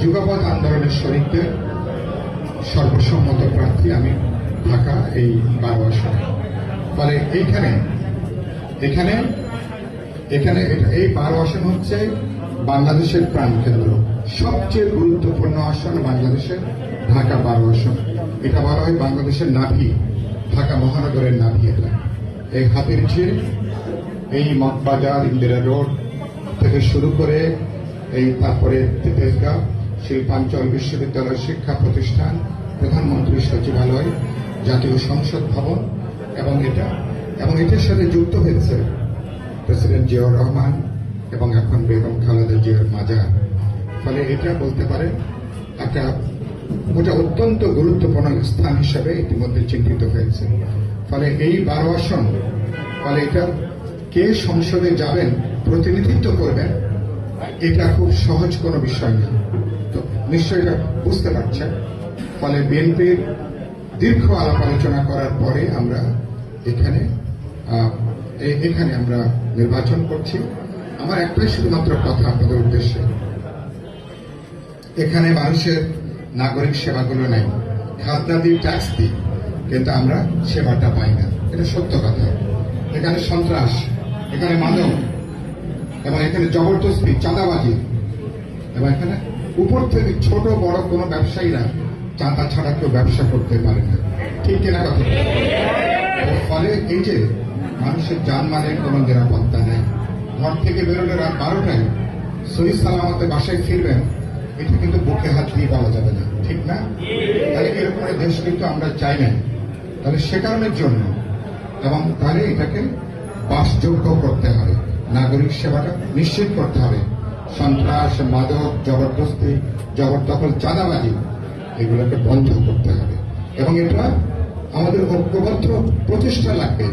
যুগপথ আন্দোলনের শরীরদের সর্বসম্মত প্রার্থী আমি ঢাকা এই বারো আসনে ফলে এইখানে, এখানে এখানে এই বারো আসন হচ্ছে বাংলাদেশের প্রাণকেন্দ্র। সবচেয়ে গুরুত্বপূর্ণ আসন বাংলাদেশের ঢাকা বারো আসন এটা বলা হয় বাংলাদেশের নাভি, ঢাকা মহানগরের নাভি এটা। এই হাতির ঝিল, এই মগবাজার, ইন্দিরা রোড থেকে শুরু করে এই তারপরে তেজগাঁও শিল্পাঞ্চল বিশ্ববিদ্যালয় শিক্ষা প্রতিষ্ঠান, প্রধানমন্ত্রী সচিবালয়, জাতীয় সংসদ ভবন এবং এটা। এবং এটার সাথে যুক্ত হয়েছে প্রেসিডেন্ট জিয়াউর রহমান এবং এখন বেগম খালেদা জিয়ার মাজার। ফলে এটা বলতে পারে একটা ওটা অত্যন্ত গুরুত্বপূর্ণ স্থান হিসাবে ইতিমধ্যে চিহ্নিত হয়েছে। ফলে এই বারো আসন, ফলে এটা কে সংসদে যাবেন, প্রতিনিধিত্ব করবেন, এটা খুব সহজ কোনো বিষয় না। নিশ্চয়ই এটা বুঝতে পারছেন। ফলে বিএনপির দীর্ঘ আলাপ আলোচনা করার পরে আমরা এখানে এখানে আমরা নির্বাচন করছি। আমার একটাই শুধুমাত্র কথা আপনাদের উদ্দেশ্যে। এখানে মানুষের নাগরিক সেবাগুলো নেই। খাজনা দিই ট্যাক্স দিই, কিন্তু আমরা সেবাটা পাই না। এটা সত্য কথা। এখানে সন্ত্রাস, এখানে মাদক, এবং এখানে জবরদস্তি, চাঁদাবাজি, এবং এখানে উপর থেকে ছোট, বড় কোনো ব্যবসায়ীরা চাঁদা ছাড়া কেউ ব্যবসা করতে পারে না। ঠিক কিনা কথা? ফলে এই যে মানুষের জানমালের কোনো নিরাপত্তা নেই। ঘর থেকে বেরোলে রাত বারোটায় সহি সালামতে বাসায় ফিরবেন, এটা কিন্তু বুকে হাত দিয়ে বলা যাবে না। ঠিক না? তাহলে এরকম দেশ কিন্তু আমরা চাই না। তাহলে সে কারণের জন্য এবং তাহলে এটাকে বাসযোগ্য করতে হবে। নাগরিক সেবাটা নিশ্চিত করতে হবে। সন্ত্রাস, মাদক, জবরদস্তি, জবরদখল, চাঁদাবাজি, এগুলোকে বন্ধ করতে হবে। এবং এটা আমাদের ঐক্যবদ্ধ প্রচেষ্টা লাগবে।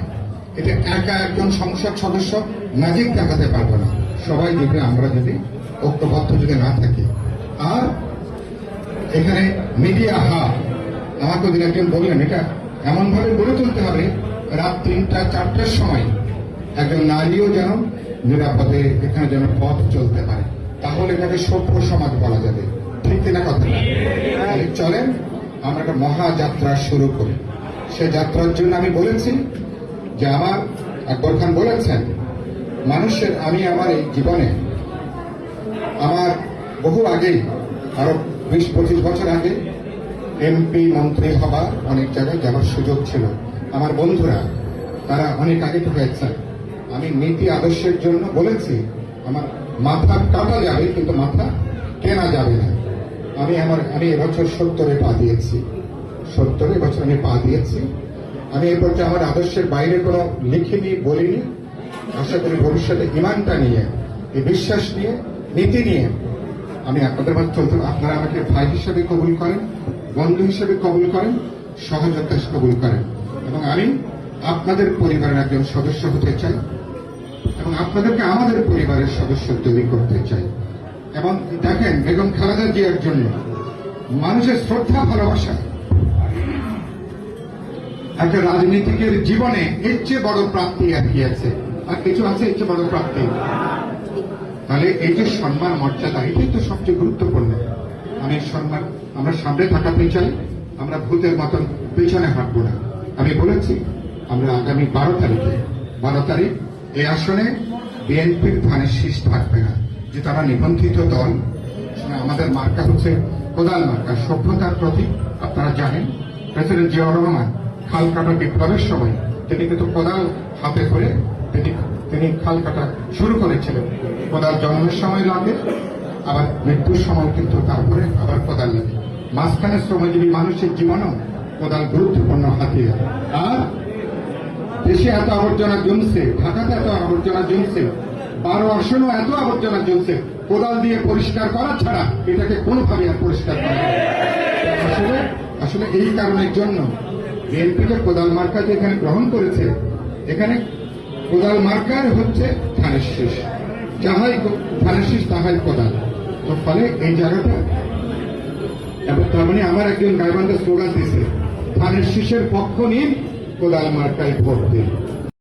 এটা একা একজন সংসদ সদস্য ম্যাজিক দেখাতে পারব না। সবাই যদি, আমরা যদি ঐক্যবদ্ধ যদি না থাকি। আর এখানে মিডিয়া হাব আমাকে দিন একজন বললেন, এটা এমনভাবে গড়ে তুলতে হবে, রাত তিনটা, চারটার সময় একজন নারীও যেন নিরাপদে এখানে যেন পথ চলতে পারে। তাহলে এটাকে সভ্য সমাজ বলা যাবে। ঠিক কিনা কথা? চলেন, আমরা একটা মহাযাত্রা শুরু করি। সে যাত্রার জন্য আমি বলেছি যে আমার আকবর খান বলেছেন, মানুষের, আমি আমার এই জীবনে, আমার বহু আগেই আরও বিশ, পঁচিশ বছর আগে, এমপি, মন্ত্রী হবার অনেক জায়গায় যাওয়ার সুযোগ ছিল। আমার বন্ধুরা, তারা অনেক আগে হয়েছেন। আমি নীতি আদর্শের জন্য বলেছি, আমার মাথা কাটা যাবে, কিন্তু মাথা কেনা যাবে না। আমি আমার, আমি এবছর সত্তরে পা দিয়েছি। সত্তরে বছর আমি পা দিয়েছি। আমি এ পর্যায়ে আমার আদর্শের বাইরে কোনো লিখিনি, বলিনি। আশা করি ভবিষ্যতে ইমানটা নিয়ে, এই বিশ্বাস নিয়ে, নীতি নিয়ে আমি আপনাদের মাঝে চলতে আপনারা আমাকে ভাই হিসেবে কবুল করেন, বন্ধু হিসেবে কবুল করেন সহযোগিতা কবুল করেন। এবং আমি আপনাদের পরিবারের একজন সদস্য হতে চাই। আপনাদেরকে আমাদের পরিবারের সদস্য তৈরি করতে চাই। এবং দেখেন, বেগম খালেদা জিয়ার জন্য মানুষের শ্রদ্ধা, ভালোবাসা একটা রাজনীতিকের জীবনে এর চেয়ে বড় প্রাপ্তি আর কি আছে? আর কিছু আছে এর চেয়ে বড় প্রাপ্তি? তাহলে এই যে সম্মান, মর্যাদা, এটাই তো সবচেয়ে গুরুত্বপূর্ণ। আমি সম্মান, আমরা সামনে থাকাতে চাই আমরা ভূতের মতন পেছনে হাঁটবো না। আমি বলেছি, আমরা আগামী বারো তারিখে, বারো তারিখ এই আসনে বিএনপির ধানের শীষ থাকবে না, যে তারা নিবন্ধিত দল। আমাদের মার্কা হচ্ছে কোদাল মার্কা, সভ্যতার প্রতীক, আপনারা জানেন। প্রেসিডেন্ট জিয়াউর রহমান খাল কাটা বিপ্লবের সময় তিনি কিন্তু কোদাল হাতে করে তিনি তিনি খাল কাটা শুরু করেছিলেন। কোদাল জন্মের সময় লাগে, আবার মৃত্যুর সময় কিন্তু তারপরে আবার কোদাল লাগে। মাঝখানে শ্রমজীবী মানুষের জীবনও কোদাল গুরুত্বপূর্ণ হাতিয়ার। আর দেশে এত আবর্জনা জমছে, ঢাকাতে এত আবর্জনা জমছে, বারো আসনেও এত আবর্জনা জমছে, কোদাল দিয়ে পরিষ্কার করা ছাড়া এটাকে কোনোভাবে আর পরিষ্কার করা আসলে আসলে এই কারণের জন্য বিএনপি যে কোদাল মার্কা যে এখানে গ্রহণ করেছে, এখানে কোদাল মার্কার হচ্ছে ধানের শীষ। যাহাই ধানের শীষ তাহাই কোদাল। তো ফলে এই জায়গাটা, এবং তার মানে আমার একজন গাইবান্ধা স্লোগান দিয়েছে, ধানের শীষের পক্ষ নিন কোদাল মার্কায় ভোট দিন